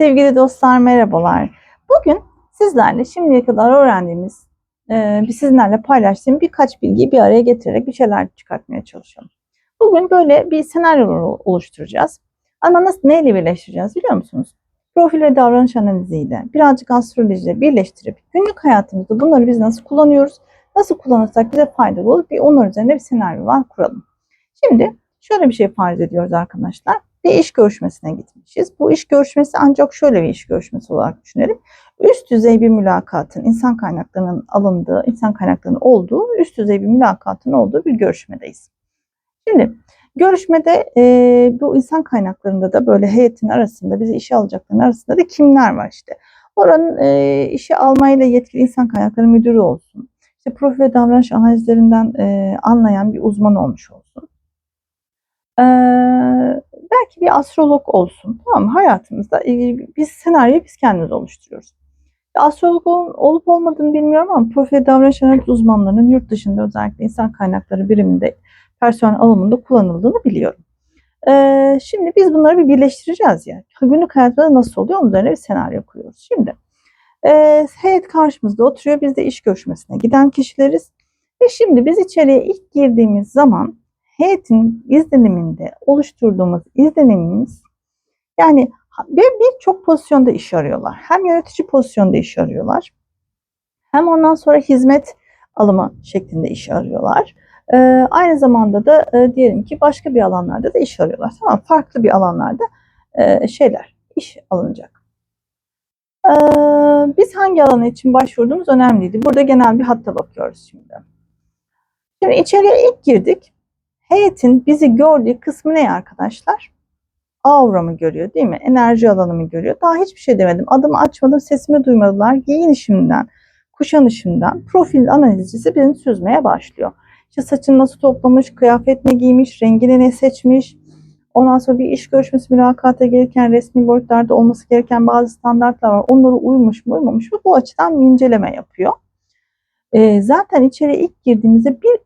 Sevgili dostlar merhabalar. Bugün sizlerle şimdiye kadar öğrendiğimiz, e, sizlerle paylaştığım birkaç bilgiyi bir araya getirerek bir şeyler çıkartmaya çalışıyorum. Bugün böyle bir senaryo oluşturacağız. Ama nasıl neyle birleştireceğiz biliyor musunuz? Profil ve davranış analiziyle, birazcık astrolojiyle birleştirip günlük hayatımızda bunları biz nasıl kullanıyoruz, nasıl kullanırsak bize faydalı olur bir onlar üzerine bir senaryo var kuralım. Şimdi şöyle bir şey farz ediyoruz arkadaşlar bir iş görüşmesine gitmişiz. Bu iş görüşmesi ancak şöyle bir iş görüşmesi olarak düşünelim. Üst düzey bir mülakatın, insan kaynaklarının alındığı, insan kaynaklarının olduğu, üst düzey bir mülakatın olduğu bir görüşmedeyiz. Şimdi görüşmede e, bu insan kaynaklarında da böyle heyetin arasında, bizi işe alacakların arasında da kimler var işte. Oranın e, işe almayla yetkili insan kaynakları müdürü olsun. İşte profil ve davranış analizlerinden e, anlayan bir uzman olmuş olsun. Ee, belki bir astrolog olsun. Tamam mı? Hayatımızda biz senaryoyu biz kendimiz oluşturuyoruz. Astrolog olup olmadığını bilmiyorum ama profil davranış analiz uzmanlarının yurt dışında özellikle insan kaynakları biriminde personel alımında kullanıldığını biliyorum. Ee, şimdi biz bunları bir birleştireceğiz ya. Günlük hayatta nasıl oluyor? Onun üzerine bir senaryo kuruyoruz. Şimdi e, heyet karşımızda oturuyor. Biz de iş görüşmesine giden kişileriz. Ve şimdi biz içeriye ilk girdiğimiz zaman heyetin izleniminde oluşturduğumuz izlenimimiz yani birçok bir pozisyonda iş arıyorlar. Hem yönetici pozisyonda iş arıyorlar. Hem ondan sonra hizmet alımı şeklinde iş arıyorlar. Ee, aynı zamanda da e, diyelim ki başka bir alanlarda da iş arıyorlar. Tamam farklı bir alanlarda e, şeyler iş alınacak. Ee, biz hangi alana için başvurduğumuz önemliydi. Burada genel bir hatta bakıyoruz şimdi. Şimdi içeriye ilk girdik. Heyetin bizi gördüğü kısmı ne arkadaşlar? Auramı görüyor değil mi? Enerji alanımı görüyor. Daha hiçbir şey demedim. Adımı açmadım, sesimi duymadılar. Giyinişimden, kuşanışımdan profil analizcisi beni süzmeye başlıyor. İşte saçını nasıl toplamış, kıyafet ne giymiş, rengini ne seçmiş. Ondan sonra bir iş görüşmesi mülakata gelirken resmi boyutlarda olması gereken bazı standartlar var. Onlara uymuş mu uymamış mı bu açıdan bir inceleme yapıyor. E, zaten içeri ilk girdiğimizde bir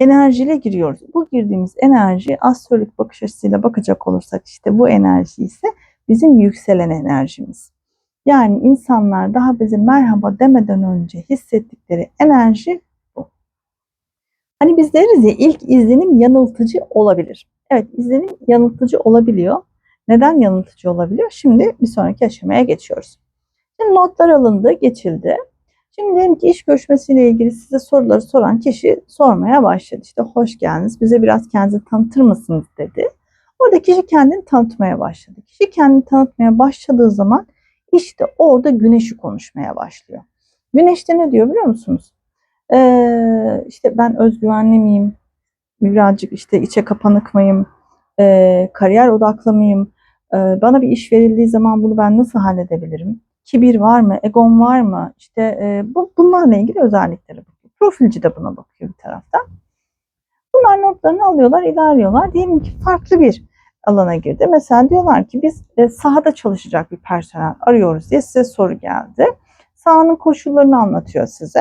enerjiyle giriyoruz. Bu girdiğimiz enerji astrolojik bakış açısıyla bakacak olursak işte bu enerji ise bizim yükselen enerjimiz. Yani insanlar daha bize merhaba demeden önce hissettikleri enerji bu. Hani biz deriz ya ilk izlenim yanıltıcı olabilir. Evet izlenim yanıltıcı olabiliyor. Neden yanıltıcı olabiliyor? Şimdi bir sonraki aşamaya geçiyoruz. Şimdi notlar alındı, geçildi. Şimdi diyelim ki iş görüşmesiyle ilgili size soruları soran kişi sormaya başladı. İşte hoş geldiniz, bize biraz kendinizi tanıtır mısınız dedi. Orada kişi kendini tanıtmaya başladı. Kişi kendini tanıtmaya başladığı zaman işte orada güneşi konuşmaya başlıyor. Güneşte ne diyor biliyor musunuz? Ee, işte ben özgüvenli miyim? Birazcık işte içe kapanık mıyım? Ee, kariyer odaklı mıyım? Ee, bana bir iş verildiği zaman bunu ben nasıl halledebilirim? Kibir var mı, egon var mı? İşte e, bu bunlarla ilgili özellikleri bakıyor. Profilci de buna bakıyor bir taraftan. Bunlar notlarını alıyorlar, ilerliyorlar. Diyelim ki farklı bir alana girdi. Mesela diyorlar ki biz e, sahada çalışacak bir personel arıyoruz diye size soru geldi. Sahanın koşullarını anlatıyor size.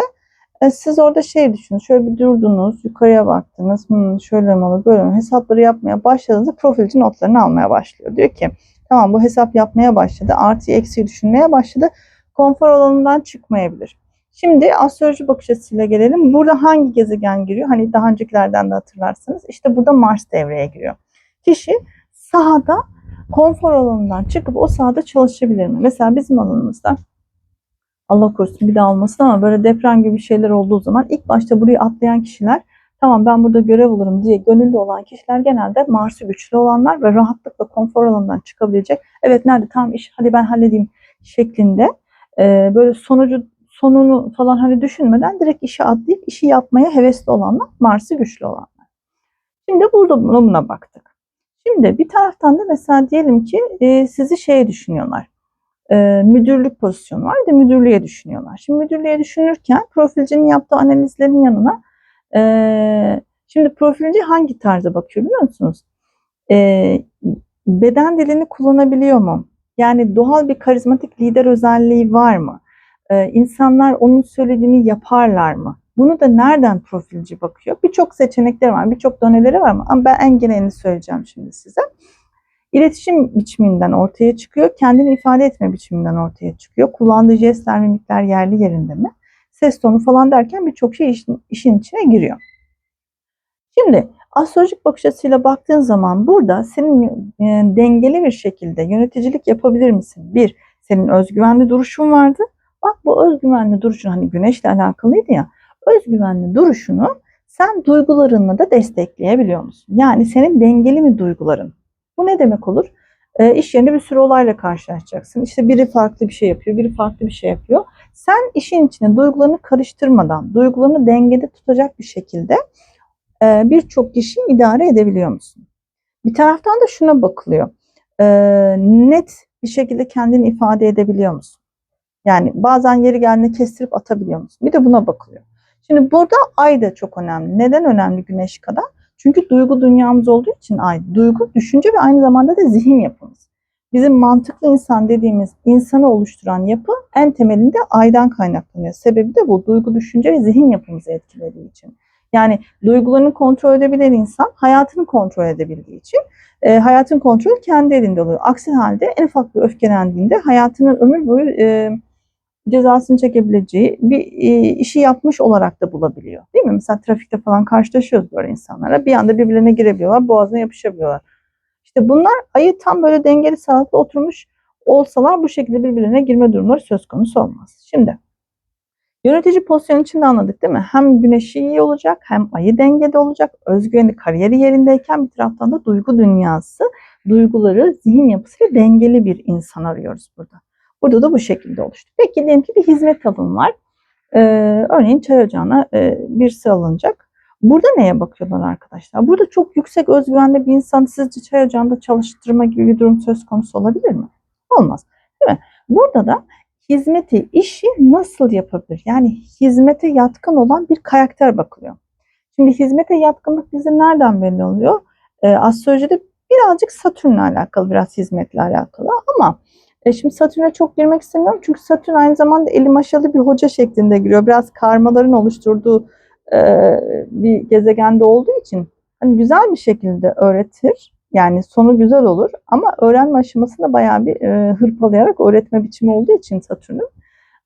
E, siz orada şey düşünün, şöyle bir durdunuz, yukarıya baktınız, hmm, şöyle mi olur, böyle mi, hesapları yapmaya başladığınızda profilci notlarını almaya başlıyor. Diyor ki Tamam bu hesap yapmaya başladı. Artı eksi düşünmeye başladı. Konfor alanından çıkmayabilir. Şimdi astroloji bakış açısıyla gelelim. Burada hangi gezegen giriyor? Hani daha öncekilerden de hatırlarsanız. İşte burada Mars devreye giriyor. Kişi sahada konfor alanından çıkıp o sahada çalışabilir mi? Mesela bizim alanımızda Allah korusun bir daha olmasın ama böyle deprem gibi şeyler olduğu zaman ilk başta burayı atlayan kişiler tamam ben burada görev olurum diye gönüllü olan kişiler genelde Mars'ı güçlü olanlar ve rahatlıkla konfor alanından çıkabilecek. Evet nerede tam iş hadi ben halledeyim şeklinde e, böyle sonucu sonunu falan hani düşünmeden direkt işe atlayıp işi yapmaya hevesli olanlar Mars'ı güçlü olanlar. Şimdi burada buna baktık. Şimdi bir taraftan da mesela diyelim ki e, sizi şeye düşünüyorlar. E, müdürlük pozisyonu var da müdürlüğe düşünüyorlar. Şimdi müdürlüğe düşünürken profilcinin yaptığı analizlerin yanına ee, şimdi profilci hangi tarza bakıyor biliyor musunuz? Ee, beden dilini kullanabiliyor mu? Yani doğal bir karizmatik lider özelliği var mı? Ee, insanlar onun söylediğini yaparlar mı? Bunu da nereden profilci bakıyor? Birçok seçenekleri var, birçok doneleri var? Ama ben en genelini söyleyeceğim şimdi size. İletişim biçiminden ortaya çıkıyor. Kendini ifade etme biçiminden ortaya çıkıyor. Kullandığı jestler, mimikler yerli yerinde mi? Ses tonu falan derken birçok şey işin, işin içine giriyor. Şimdi astrolojik bakış açısıyla baktığın zaman burada senin e, dengeli bir şekilde yöneticilik yapabilir misin? Bir, senin özgüvenli duruşun vardı. Bak bu özgüvenli duruşun hani güneşle alakalıydı ya. Özgüvenli duruşunu sen duygularınla da destekleyebiliyor musun? Yani senin dengeli mi duyguların? Bu ne demek olur? E, iş yerinde bir sürü olayla karşılaşacaksın. İşte biri farklı bir şey yapıyor, biri farklı bir şey yapıyor. Sen işin içine duygularını karıştırmadan, duygularını dengede tutacak bir şekilde e, birçok kişiyi idare edebiliyor musun? Bir taraftan da şuna bakılıyor. E, net bir şekilde kendini ifade edebiliyor musun? Yani bazen yeri geldiğinde kestirip atabiliyor musun? Bir de buna bakılıyor. Şimdi burada ay da çok önemli. Neden önemli güneş kadar? Çünkü duygu dünyamız olduğu için ay. Duygu, düşünce ve aynı zamanda da zihin yapımız. Bizim mantıklı insan dediğimiz insanı oluşturan yapı en temelinde aydan kaynaklanıyor. Sebebi de bu. Duygu, düşünce ve zihin yapımızı etkilediği için. Yani duygularını kontrol edebilen insan hayatını kontrol edebildiği için e, hayatın kontrolü kendi elinde oluyor. Aksi halde en ufak bir öfkelendiğinde hayatının ömür boyu e, cezasını çekebileceği bir e, işi yapmış olarak da bulabiliyor. Değil mi? Mesela trafikte falan karşılaşıyoruz böyle insanlara. Bir anda birbirlerine girebiliyorlar, boğazına yapışabiliyorlar. İşte bunlar ayı tam böyle dengeli sağlıklı oturmuş olsalar bu şekilde birbirlerine girme durumları söz konusu olmaz. Şimdi yönetici pozisyonu için de anladık değil mi? Hem güneşi iyi olacak hem ayı dengede olacak. Özgüveni kariyeri yerindeyken bir taraftan da duygu dünyası, duyguları, zihin yapısı ve dengeli bir insan arıyoruz burada. Burada da bu şekilde oluştu. Peki diyelim ki bir hizmet alım var. Ee, örneğin çay ocağına e, birisi alınacak. Burada neye bakıyorlar arkadaşlar? Burada çok yüksek özgüvenli bir insan sizce çay ocağında çalıştırma gibi bir durum söz konusu olabilir mi? Olmaz. Değil mi? Burada da hizmeti, işi nasıl yapabilir? Yani hizmete yatkın olan bir karakter bakılıyor. Şimdi hizmete yatkınlık bize nereden belli oluyor? Ee, astrolojide birazcık Satürn'le alakalı, biraz hizmetle alakalı ama e şimdi Satürn'e çok girmek istemiyorum çünkü Satürn aynı zamanda eli maşalı bir hoca şeklinde giriyor. Biraz karmaların oluşturduğu e, bir gezegende olduğu için hani güzel bir şekilde öğretir. Yani sonu güzel olur ama öğrenme aşamasında bayağı bir e, hırpalayarak öğretme biçimi olduğu için Satürn'ün.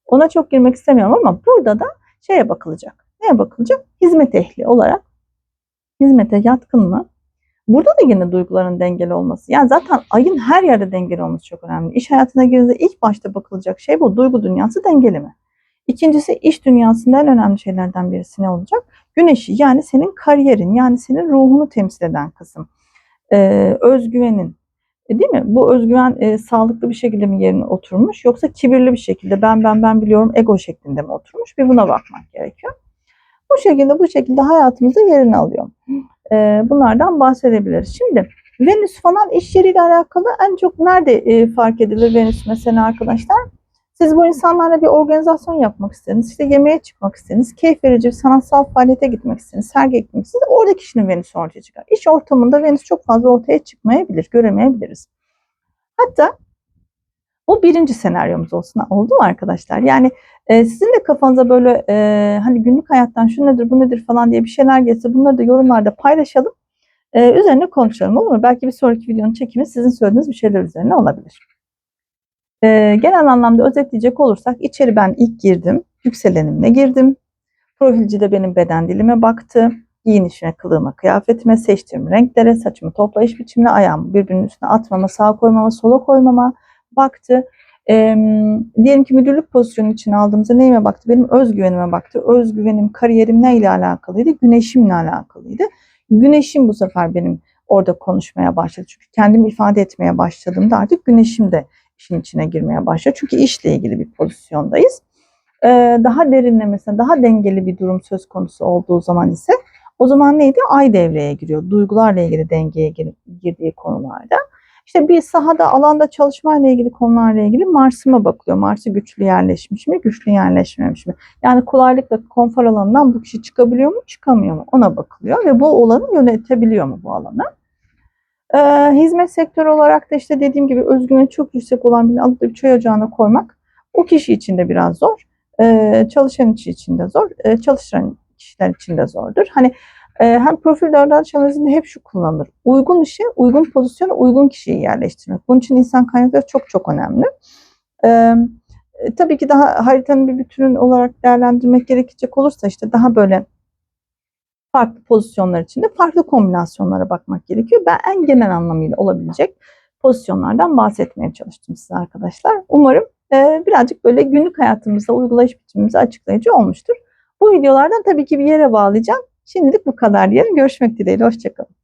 Ona çok girmek istemiyorum ama burada da şeye bakılacak. Neye bakılacak? Hizmet ehli olarak hizmete yatkın mı? Burada da yine duyguların dengeli olması. Yani zaten ayın her yerde dengeli olması çok önemli. İş hayatına girdiğinde ilk başta bakılacak şey bu. Duygu dünyası dengeli mi? İkincisi iş dünyasında en önemli şeylerden birisi ne olacak? Güneşi yani senin kariyerin yani senin ruhunu temsil eden kısım. Ee, özgüvenin. E, değil mi? Bu özgüven e, sağlıklı bir şekilde mi yerine oturmuş yoksa kibirli bir şekilde ben ben ben biliyorum ego şeklinde mi oturmuş? Bir buna bakmak gerekiyor. Bu şekilde bu şekilde hayatımızda yerini alıyor. Ee, bunlardan bahsedebiliriz. Şimdi Venüs falan iş yeriyle alakalı en çok nerede e, fark edilir Venüs mesela arkadaşlar? Siz bu insanlarla bir organizasyon yapmak istediniz, işte yemeğe çıkmak istediniz, keyif verici bir sanatsal faaliyete gitmek istediniz, sergi gitmek istediniz. Orada kişinin Venüs ortaya çıkar. İş ortamında Venüs çok fazla ortaya çıkmayabilir, göremeyebiliriz. Hatta bu birinci senaryomuz olsun. Oldu mu arkadaşlar? Yani e, sizin de kafanıza böyle e, hani günlük hayattan şu nedir bu nedir falan diye bir şeyler geçse bunları da yorumlarda paylaşalım. E, üzerine konuşalım olur mu? Belki bir sonraki videonun çekimi sizin söylediğiniz bir şeyler üzerine olabilir. E, genel anlamda özetleyecek olursak içeri ben ilk girdim. Yükselenimle girdim. Profilci de benim beden dilime baktı. Giyinişime, kılığıma, kıyafetime, seçtiğim renklere, saçımı toplayış biçimine, ayağımı birbirinin üstüne atmama, sağa koymama, sola koymama baktı. E, diyelim ki müdürlük pozisyonu için aldığımızda neyime baktı? Benim özgüvenime baktı. Özgüvenim, kariyerim neyle alakalıydı? Güneşimle alakalıydı. Güneşim bu sefer benim orada konuşmaya başladı. Çünkü kendimi ifade etmeye başladığımda artık güneşim de işin içine girmeye başladı. Çünkü işle ilgili bir pozisyondayız. Ee, daha derinlemesine, daha dengeli bir durum söz konusu olduğu zaman ise o zaman neydi? Ay devreye giriyor. Duygularla ilgili dengeye girdiği konularda. İşte bir sahada, alanda çalışmayla ilgili konularla ilgili Mars'ıma bakılıyor. Mars'ı güçlü yerleşmiş mi, güçlü yerleşmemiş mi? Yani kolaylıkla konfor alanından bu kişi çıkabiliyor mu, çıkamıyor mu? Ona bakılıyor ve bu alanı yönetebiliyor mu bu alanı? Ee, hizmet sektörü olarak da işte dediğim gibi özgüveni çok yüksek olan birini alıp bir çay ocağına koymak o kişi için de biraz zor. Ee, çalışan için de zor, ee, çalışan kişiler için de zordur. Hani Ee, hem profil davranış analizinde hep şu kullanılır. Uygun işe, uygun pozisyona, uygun kişiyi yerleştirmek. Bunun için insan kaynakları çok çok önemli. E, tabii ki daha haritanın bir bütünün olarak değerlendirmek gerekecek olursa işte daha böyle farklı pozisyonlar içinde farklı kombinasyonlara bakmak gerekiyor. Ben en genel anlamıyla olabilecek pozisyonlardan bahsetmeye çalıştım size arkadaşlar. Umarım e, birazcık böyle günlük hayatımızda uygulayış biçimimizi açıklayıcı olmuştur. Bu videolardan tabii ki bir yere bağlayacağım. Şimdilik bu kadar diyelim. Görüşmek dileğiyle. Hoşçakalın.